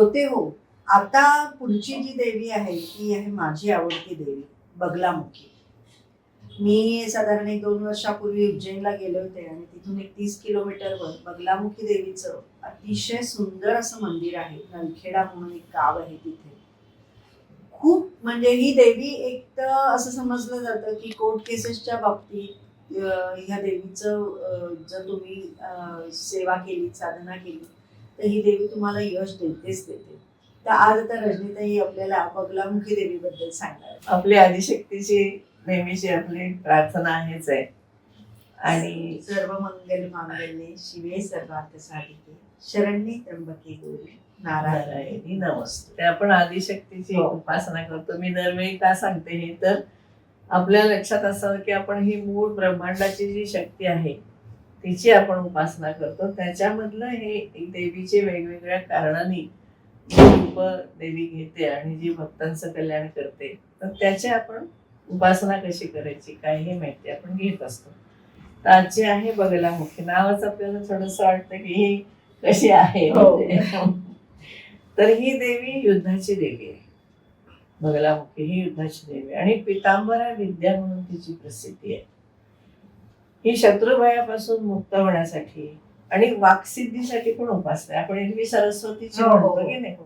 होते हो. आता पुढची जी देवी आहे ती आहे माझी आवडती देवी बगलामुखी. मी साधारण एक दोन वर्षापूर्वी उज्जैनला गेले होते आणि तिथून एक तीस किलोमीटरवर बगलामुखी देवीचं अतिशय सुंदर असं मंदिर आहे नलखेडा म्हणून एक गाव आहे तिथे. खूप म्हणजे ही देवी एक तर असं समजलं जातं की कोर्ट केसेसच्या बाबतीत ह्या देवीचं जर तुम्ही सेवा केली साधना केली तर ही देवी तुम्हाला यश देतेच देते. तर आज आता रजनीताई आपल्याला बगलामुखी देवीबद्दल सांगणार. आपली आदिशक्तीची नेहमीची आपली प्रार्थना आहेच आहे. आणि सर्व मंगल मांगल्ये शिवे सर्वार्थ साधिके शरण्ये त्र्यंबके गौरी. नारायण. नारायणी नमस्ते. ते आपण आदिशक्तीची हो. उपासना करतो. मी दरवेळी का सांगते हे? तर आपल्या लक्षात असावं की आपण ही मूळ ब्रह्मांडाची जी शक्ती आहे तिची आपण उपासना करतो. त्याच्यामधलं हे एक देवीचे वेगवेगळ्या कारणांनी रूप देवी घेते आणि जी भक्तांचं कल्याण करते तर त्याची आपण उपासना कशी करायची काय हे माहिती आपण घेत असतो. तर आजची आहे बगलामुखी नावच आपल्याला थोडंसं वाटतं की ही कशी आहे? हो. तर ही देवी युद्धाची देवी आहे. बगलामुखी ही युद्धाची देवी आणि पितांबरा विद्या म्हणून तिची प्रसिद्धी आहे. ही शत्रुभयापासून मुक्त होण्यासाठी आणि वाक्सिद्धीसाठी पण उपासना आपण एरवी सरस्वतीची हो, हो, म्हणतो हो. की नाही?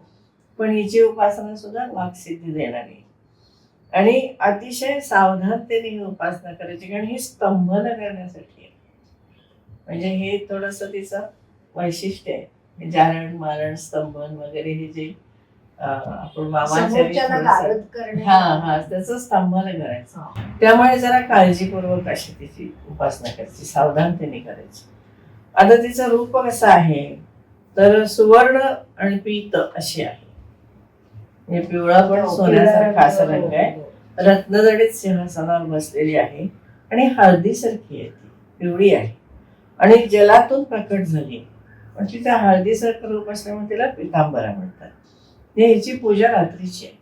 पण हिची उपासना सुद्धा वाक्सिद्धी देणारी. आणि अतिशय सावधानतेने ही उपासना करायची कारण ही स्तंभन करण्यासाठी आहे. म्हणजे हे थोडस तिचं वैशिष्ट्य आहे. जारण मारण स्तंभन वगैरे हे जे आपण त्याचं करायचं. त्यामुळे जरा काळजीपूर्वक अशी तिची उपासना करायची सावधानतेने करायची. आता तिचं रूप कसं आहे? तर सुवर्ण आणि पीत अशी आहे. म्हणजे पिवळा पण हो, सोन्यासारखा असा हो, रंग आहे. हो. रत्नजडीत सिंहासनावर बसलेली आहे आणि हळदीसारखी आहे ती पिवळी आहे. आणि जलातून प्रकट झाली. पण तिचं हळदीसारखं रूप असल्यामुळे तिला पितांबरा म्हणतात. हे हिची पूजा रात्रीची आहे.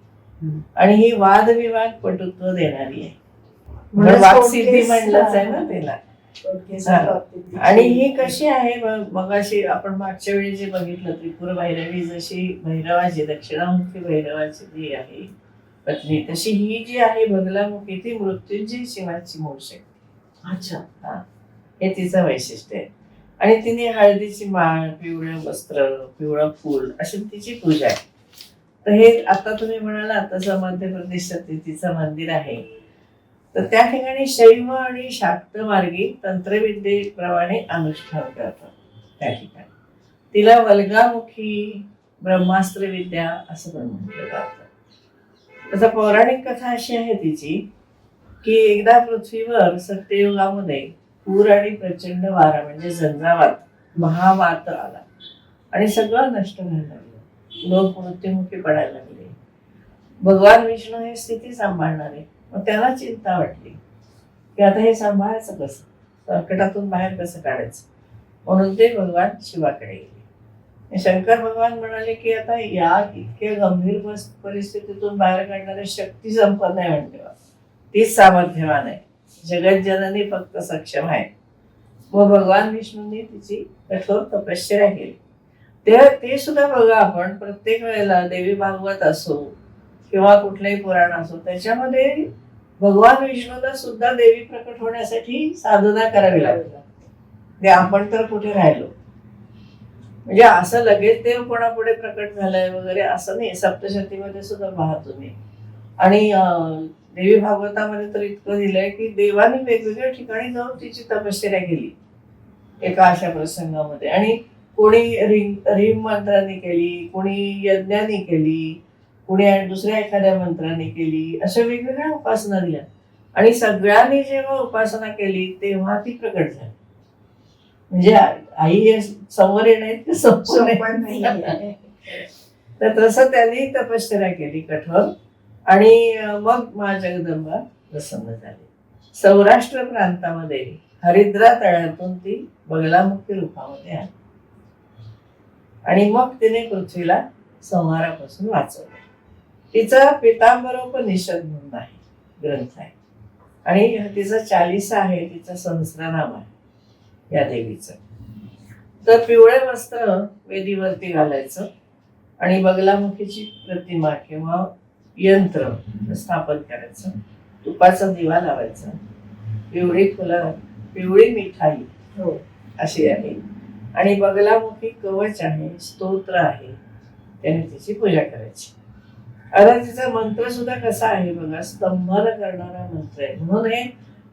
आणि ही वादविवाद पटुत्व देणारी आहे. वाक्सिद्धी कोणतेच- म्हणलंच आहे ना हा. तिची- आणि ही कशी आहे? मग अशी आपण मागच्या वेळी जे बघितलं त्रिपुर भैरवी जशी भैरवाची दक्षिणामुखी भैरवाची जी आहे पत्नी तशी ही जी आहे बगलामुखी ती मृत्यूंजय शिवाची मूळ शक्ती. अच्छा. हे तिचं वैशिष्ट्य आहे. आणि तिने हळदीची माळ पिवळं वस्त्र पिवळं फूल अशी तिची पूजा आहे. तर हे आता तुम्ही म्हणाला तसं मध्य प्रदेशात तिचं मंदिर आहे. तर त्या ठिकाणी शैव आणि शाक्त मार्गी तंत्रविद्येप्रमाणे अनुष्ठान करतात त्या ठिकाणी. तिला वल्गामुखी ब्रह्मास्त्र विद्या असं पण म्हटलं जातं. आता पौराणिक कथा अशी आहे तिची की एकदा पृथ्वीवर सत्ययुगामध्ये पूर आणि प्रचंड वारा म्हणजे झंझावात महावात आला. आणि सगळं नष्ट झालं. लोक मृत्युमुखी पडायला लागले. भगवान विष्णू हे स्थिती सांभाळणारे. मग त्याला चिंता वाटली. की आता हे सांभाळायचं कसं? संकटातून बाहेर कसं काढायचं? म्हणून ते भगवान शिवाकडे गेले. शंकर भगवान म्हणाले की आता या इतक्या गंभीर परिस्थितीतून बाहेर काढणारे शक्ती संपन्न आहे म्हणते तीच सामर्थ्यवान आहे. जगज्जननी फक्त सक्षम आहे. व भगवान विष्णूंनी तिची कठोर तपश्चर्या केली. ते ते सुद्धा बघा आपण प्रत्येक वेळेला देवी भागवत असो किंवा कुठलंही पुराण असो त्याच्यामध्ये भगवान विष्णूला सुद्धा देवी प्रकट होण्यासाठी साधना करावी लागते म्हणजे आपण तर कुठे राहिलो? म्हणजे असं लगेच देव कोणापुढे प्रकट झालंय वगैरे असं नाही. सप्तशतीमध्ये सुद्धा पहा तुम्ही. आणि देवी भागवतामध्ये तर इतकं दिलंय की देवाने वेगवेगळ्या ठिकाणी जाऊन तिची तपश्चर्या केली. एका अशा प्रसंगामध्ये. आणि कोणी रिंग रिम मंत्राने केली कोणी यज्ञाने केली कोणी दुसऱ्या एखाद्या मंत्राने केली अशा वेगवेगळ्या उपासना दिल्या. आणि सगळ्यांनी जेव्हा उपासना केली तेव्हा ती प्रकट झाली. म्हणजे आई हे समोर येणं इतकं सोपं सोपं नाही. नाहीये. तर तसं त्यांनी तपश्चर्या केली कठोर. आणि मग मा जगदंबा प्रसन्न झाली. सौराष्ट्र प्रांतामध्ये हरिद्रा तळ्यातून ती बगलामुखी रूपामध्ये आली. आणि मग तिने पृथ्वीला संहारापासून वाचवलं. तिचा पितांबरोपनिषद म्हणून आहे ग्रंथ आहे. आणि तिचं चालिसा आहे तिचं सहस्रनाम आहे या देवीचं. तर पिवळे वस्त्र वेदीवरती घालायचं आणि बगलामुखीची प्रतिमा किंवा यंत्र स्थापन करायचं. तुपाचा दिवा लावायचा. पिवळी फुलं पिवळी मिठाई. हो. अशी आहे. आणि बगलामुखी कवच आहे स्तोत्र आहे. त्याने तिची पूजा करायची. आता तिचा मंत्र सुद्धा कसा आहे बघा स्तंभन करणारा मंत्र आहे. म्हणून हे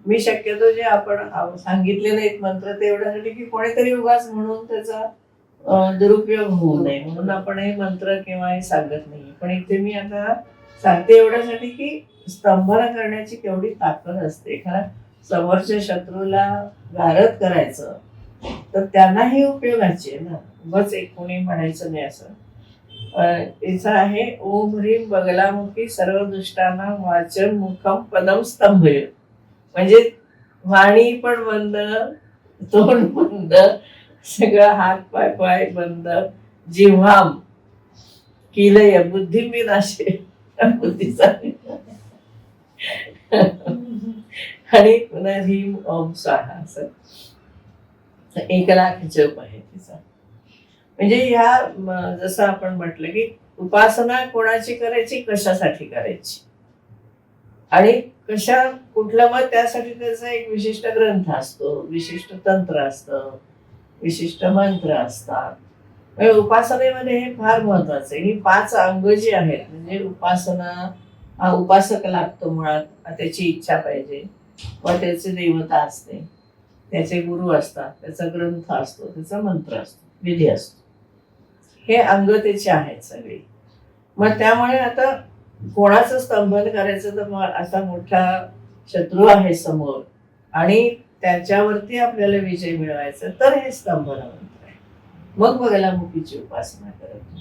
मी शक्यतो जे आपण सांगितले नाहीत मंत्र ते एवढ्यासाठी की कोणीतरी उगाच म्हणून त्याचा दुरुपयोग होऊ नये. म्हणून आपण हे मंत्र किंवा हे सांगत नाही पण इथे मी आता सांगते एवढ्यासाठी की स्तंभन करण्याची केवढी ताकद असते. कारण समोरच्या शत्रूला गारद करायचं तर त्यांनाही उपयोगाची आहे ना. उगाच एक कोणी म्हणायचं नाही असं. अं, याचं आहे ओम ह्रीम बगलामुखी सर्व दुष्टांना वाचन मुखम पदम स्तंभ. म्हणजे वाणी पण बंद तोंड बंद सगळं हात पाय पाय बंद जिव्हाम किलय बुद्धी मी नाशे. बुद्धीचा. आणि पुन्हा ह्रीम ओम स्वाहा असं. तर एक लाख जप आहे तिचा. म्हणजे ह्या जसं आपण म्हटलं की उपासना कोणाची करायची कशासाठी करायची? आणि कशा कुठला मग त्यासाठी त्याचा एक विशिष्ट ग्रंथ असतो विशिष्ट तंत्र असतं विशिष्ट मंत्र असतात. म्हणजे उपासनेमध्ये हे फार महत्वाचं आहे. ही पाच अंग जी आहेत म्हणजे उपासना हा उपासक लागतो मुळात त्याची इच्छा पाहिजे व त्याची देवता असते. त्याचे गुरु असतात त्याचा ग्रंथ असतो त्याचा मंत्र असतो विधी असतो. हे अंग त्याचे आहेत सगळे. मग त्यामुळे आता कोणाचं स्तंभन करायचं तर मग असा मोठा शत्रू आहे समोर आणि त्याच्यावरती आपल्याला विजय मिळवायचा तर हे स्तंभन मंत्र आहे. मग बघायला मुखीची उपासना करत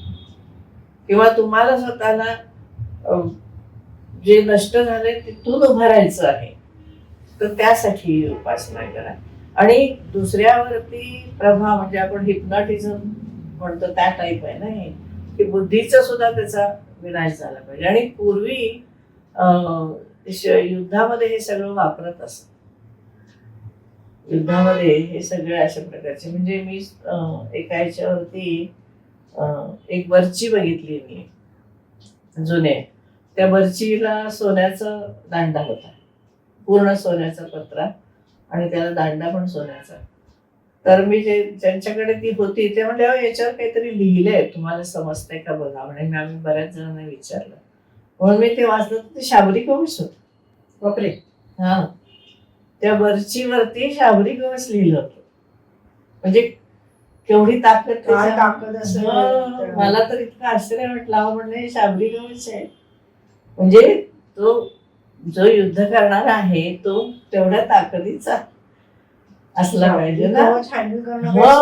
किंवा तुम्हाला स्वतःला जे नष्ट झाले तिथून उभारायचं आहे तर त्यासाठी उपासना करा. आणि दुसऱ्यावरती प्रभाव म्हणजे आपण हिप्नॉटिझम म्हणतो त्या टाईप आहे ना हे की बुद्धीचा सुद्धा त्याचा विनाश झाला पाहिजे. आणि पूर्वी युद्धामध्ये हे सगळं वापरत असत. युद्धामध्ये हे सगळे अशा प्रकारचे म्हणजे मी एका याच्यावरती एक बर्ची बघितली मी जुने. त्या बर्चीला सोन्याचा दांडा होता. पूर्ण सोन्याचा पत्रा. आणि त्याला दांडा पण सोन्याचा. तर मी जे ज्यांच्याकडे ती होती ते म्हणले "अहो, याच्यावर काहीतरी लिहिलंय तुम्हाला समजतंय का बघा? म्हणे मी आम्ही बऱ्याच जणांना विचारलं. म्हणून मी ते वाचलं ते शाबरी कवच होत. बापरे. हा. त्या बर्चीवरती शाबरी कवच लिहिलं होतं. म्हणजे केवढी ताकद काय ताकद असेल मला तर इतकं आश्चर्य वाटलं. म्हणलं हे शाबरी कवच आहे. म्हणजे तो जो युद्ध करणारा आहे तो तेवढ्या ताकदीचा असला पाहिजे ना. हो,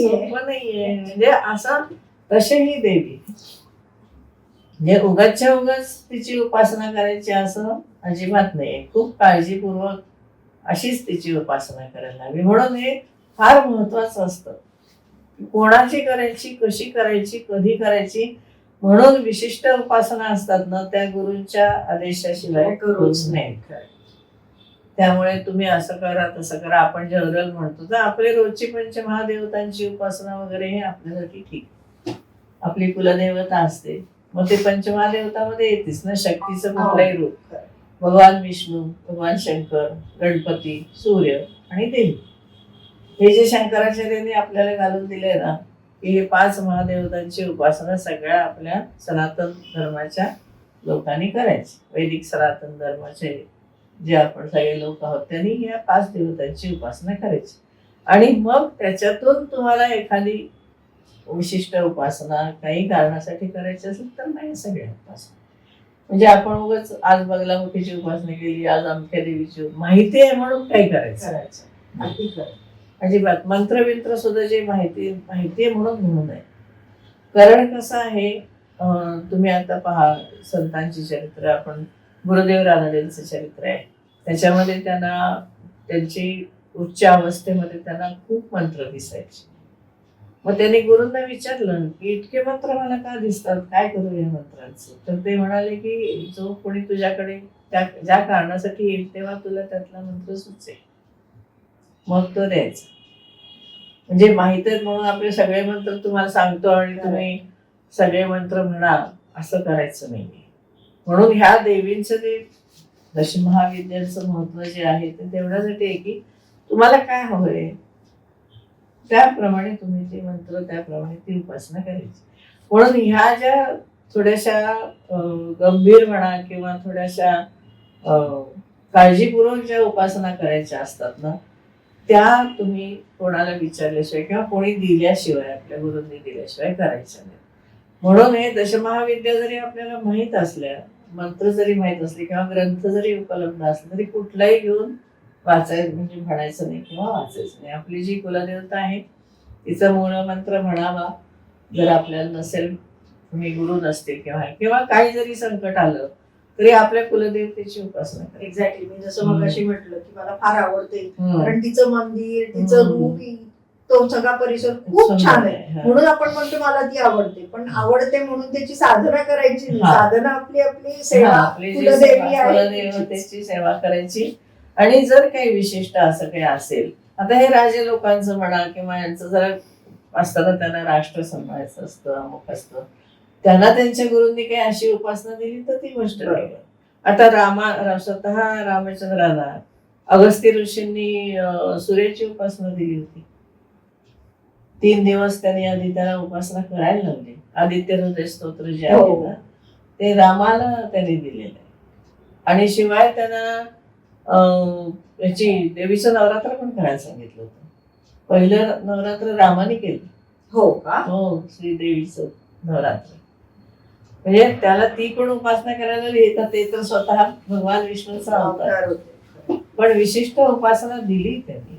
सोपं नाहीये. म्हणजे असं तशी ही देवी. म्हणजे उगाचच्या उगाच तिची उपासना करायची असं अजिबात नाहीये. खूप काळजीपूर्वक अशीच तिची उपासना करायला हवी. म्हणून हे फार महत्वाचं असतं. कोणाची करायची कशी करायची कधी करायची म्हणून विशिष्ट उपासना असतात ना त्या गुरूंच्या आदेशाशिवाय करूच नाही. त्यामुळे तुम्ही असं करा तसं करा. आपण जनरल म्हणतो तर आपले रोजची पंचमहादेवतांची उपासना वगैरे हे आपल्यासाठी ठीक. आपली कुलदेवता असते. मग ते पंचमहादेवतामध्ये येतेच ना शक्तीचं कुठलंही रूप. भगवान विष्णू भगवान शंकर गणपती सूर्य आणि देवी. हे जे शंकराचार्यांनी आपल्याला घालून दिले ना की हे पाच महादेवतांची उपासना सगळ्या आपल्या सनातन धर्माच्या लोकांनी करायची. वैदिक सनातन धर्माचे जे आपण सगळे लोक आहोत त्यांनी या पाच देवतांची उपासना करायची. आणि मग त्याच्यातून तुम्हाला एखादी विशिष्ट उपासना काही कारणासाठी करायची असेल तर नाही सगळ्या उपासना. म्हणजे आपण उगाच आज बगलामुखीची उपासना केली आज अमख्या देवीची माहिती आहे म्हणून काही करायचं. करायचं. अजिबात. मंत्रविंत्र सुद्धा जे माहिती माहिती आहे म्हणून म्हणू नये. कारण कसं आहे तुम्ही आता पहा संतांची चरित्र आपण गुरुदेव रानडेंचं चरित्र आहे. त्याच्यामध्ये त्यांना त्यांची उच्च अवस्थेमध्ये त्यांना खूप मंत्र दिसायचे. मग त्यांनी गुरुंना विचारलं की इतके मंत्र मला का दिसतात? काय करू या मंत्रांचं? तर ते म्हणाले की जो कोणी तुझ्याकडे त्या ज्या कारणासाठी येईल तेव्हा तुला त्यातला मंत्र सुचेल. मग तो द्यायचा. म्हणजे माहीत आहेत म्हणून आपले सगळे मंत्र तुम्हाला सांगतो आणि तुम्ही सगळे मंत्र म्हणा असं करायचं नाहीये. म्हणून ह्या देवींचं जे दशमहाविद्यांचं महत्त्व जे आहे ते तेवढ्यासाठी आहे की तुम्हाला काय हवंय त्याप्रमाणे तुम्ही ते मंत्र त्याप्रमाणे ती उपासना करायची. म्हणून ह्या ज्या थोड्याशा गंभीर म्हणा किंवा थोड्याशा अं, काळजीपूर्वक ज्या उपासना करायच्या असतात ना त्या तुम्ही कोणाला विचारल्याशिवाय किंवा कोणी दिल्याशिवाय आपल्या गुरुंनी दिल्याशिवाय करायच्या नाही. म्हणून हे दशमहाविद्या जरी आपल्याला माहीत असल्या मंत्र जरी माहीत असले किंवा ग्रंथ जरी उपलब्ध असले तरी कुठलाही घेऊन वाचायचं म्हणजे म्हणायचं नाही किंवा वाचायचं नाही. आपली जी कुलदेवता आहे तिचा मूळ मंत्र म्हणावा. जर आपल्याला नसेल तुम्ही गुरु नसते किंवा किंवा काही जरी संकट आलं तरी आपल्या कुलदेवतेची उपासना करायची एक्झॅक्टली मी जसं मग अशी म्हटलं की मला फार आवडते. हम्म. कारण तिचं मंदिर तिचं हम्म. रूप तो सगळा परिसर खूप सुंदर छान आहे. आहे, हा. म्हणून आपण म्हणतो मला ती आवडते. पण आवडते म्हणून त्याची साधना करायची नाही. हा. साधना आपली आपली सेवा हा, आपली जी कुलदेवी सेवा, आहे कुलदेवतेची सेवा करायची. आणि जर काही विशिष्ट असं काही असेल आता हे राजे लोकांचं म्हणा किंवा यांचं जरा असताना त्यांना राष्ट्र सांभाळायचं असतं अमुक असतं. त्यांना त्यांच्या गुरूंनी काही अशी उपासना दिली तर ती गोष्ट. आता रामा स्वतः रामचंद्राला अगस्त्य ऋषींनी सूर्याची उपासना दिली होती. तीन दिवस त्यांनी आधी त्याला उपासना करायला लावली. आदित्य हृदय स्तोत्र जे आहे हो. ना ते रामाला त्यांनी दिलेलं आहे. आणि शिवाय त्यांना अं, याची देवीचं नवरात्र पण करायला सांगितलं होतं. पहिलं नवरात्र रामाने केलं. हो का? हो श्रीदेवीचं नवरात्र. म्हणजे त्याला ती पण उपासना करायला येतात ते तर स्वतः भगवान विष्णूचा अवतार होते. पण विशिष्ट उपासना दिली त्यांनी.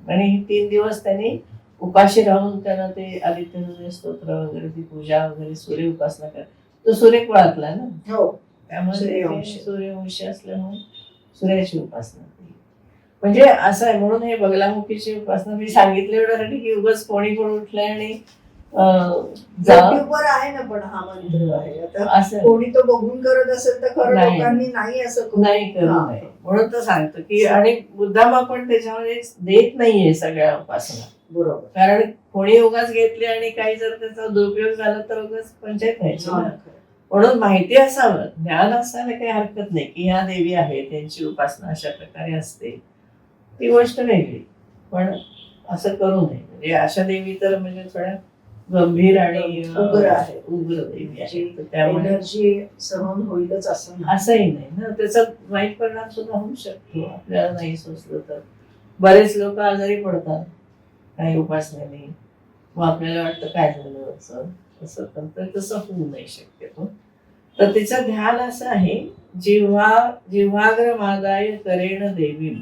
आणि तीन दिवस त्यांनी उपाशी राहून त्यांना ते आदित्य स्तोत्र वगैरे ती पूजा वगैरे सूर्य उपासना कर तो सूर्य कुळातला ना? हो. त्यामुळे सूर्यवंशी. असल्यामुळे सूर्याची उपासना म्हणजे असं आहे म्हणून हे बगलामुखीची उपासना मी सांगितलं एवढ्यासाठी की उगाच कोणी पण उठलंय आणि युट्यूबवर आहे ना पण हा मंत्र आहे. आता कोणी तो बघून करत असेल तर खरं नाही. लोकांनी नाही असं करू. नाही करू. नये. म्हणून तर सांगतो की आणि मुद्दाम आपण त्याच्यामध्ये देत नाहीये सगळ्या उपासना. बरोबर. कारण कोणी उगाच घेतली आणि काही जर त्याचा दुरुपयोग झाला तर उगाच पंचायत व्हायची. म्हणून माहिती असावं. ज्ञान असायला काही हरकत नाही की ह्या देवी आहे त्यांची उपासना अशा प्रकारे असते. ती गोष्ट वेगळी. पण असं करू नये. म्हणजे अशा देवी तर म्हणजे थोड्या गंभीर आणि उग्र आहे. उग्र देवी आहे. तर त्यामुळे एनर्जी सहन होईलच असं नाही. असंही नाही ना. त्याचा वाईट परिणाम सुद्धा होऊ शकतो. आपल्याला नाही सोचलं तर. बरेच लोक आजारी पडतात. काही उपासनेने मग आपल्याला वाटतं काय झालं असं? असं पण तर तसं होऊ नाही शक्यतो तर तिचं ध्यान असं आहे जिव्हा जिव्हाग्र मादाय करेण देवी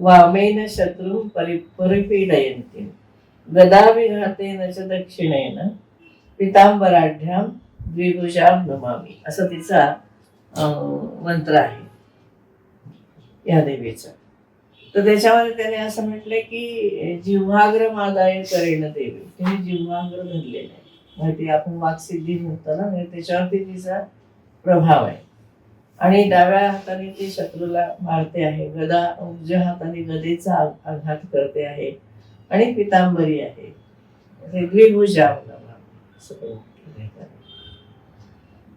वामेन शत्रू परि परिपीडयन्ती. गदाविघातेन च दक्षिणेन पितांबराढ्याम द्विभुजाम नमामी. असं तिचा अं, मंत्र आहे. या देवीचा. तर त्याच्यामध्ये त्याने असं म्हटलंय की जिव्हाग्र मादाय करेन देवी. तिने जिव्हाग्र धरलेलं आहे. माहिती आपण वाकसिद्धी म्हणतो ना म्हणजे त्याच्यावरती तिचा प्रभाव आहे. आणि डाव्या हाताने ती शत्रूला मारते आहे. गदा उजव्या हाताने गदेचा आघात करते आहे. आणि पितांबरी आहे. द्विभुजा.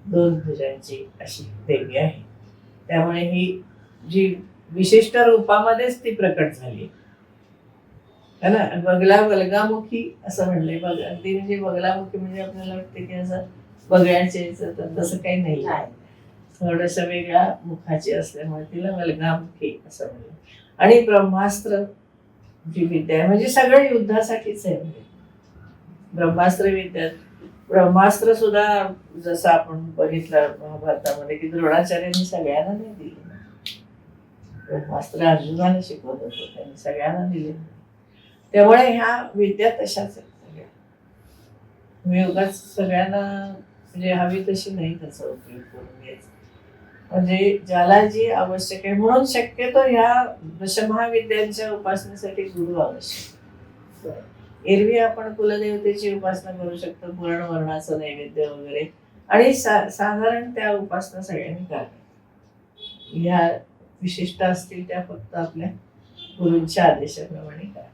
दोन भुजांची अशी देवी आहे. त्यामुळे ही जी विशिष्ट रूपामध्येच ती प्रकट झाली. है ना? बगला बलगामुखी असं म्हणलंय. बघ अगदी म्हणजे बगलामुखी म्हणजे आपल्याला वाटते की असं बगळ्याचे याचं तर तसं काही नाही. थोडस वेगळ्या मुखाची असल्यामुळे तिला बलगामुखी असं म्हणलं आणि ब्रह्मास्त्र विद्या आहे. म्हणजे सगळं युद्धासाठीच आहे. म्हणजे. ब्रह्मास्त्र विद्या ब्रह्मास्त्र सुद्धा जसं आपण बघितलं महाभारतामध्ये की द्रोणाचार्यांनी सगळ्यांना नाही दिले. ब्रह्मास्त्र अर्जुनाला शिकवत होतो. त्यांनी सगळ्यांना दिले. त्यामुळे ह्या विद्या तशाच आहेत. म्हणजे सगळ्या तुम्ही उगाच सगळ्यांना म्हणजे हवी तशी नाही त्याचा उपयोग करून घ्यायचा. म्हणजे ज्याला जी आवश्यक आहे म्हणून शक्यतो ह्या दशमहाविद्यांच्या उपासनेसाठी गुरु आवश्यक. एरवी आपण कुलदेवतेची उपासना करू शकतो पूर्ण वर्णाचं नैवेद्य वगैरे. आणि सा साधारण त्या उपासना सगळ्यांनी कराव्या ह्या विशिष्ट असतील त्या फक्त आपल्या गुरूंच्या आदेशाप्रमाणे करा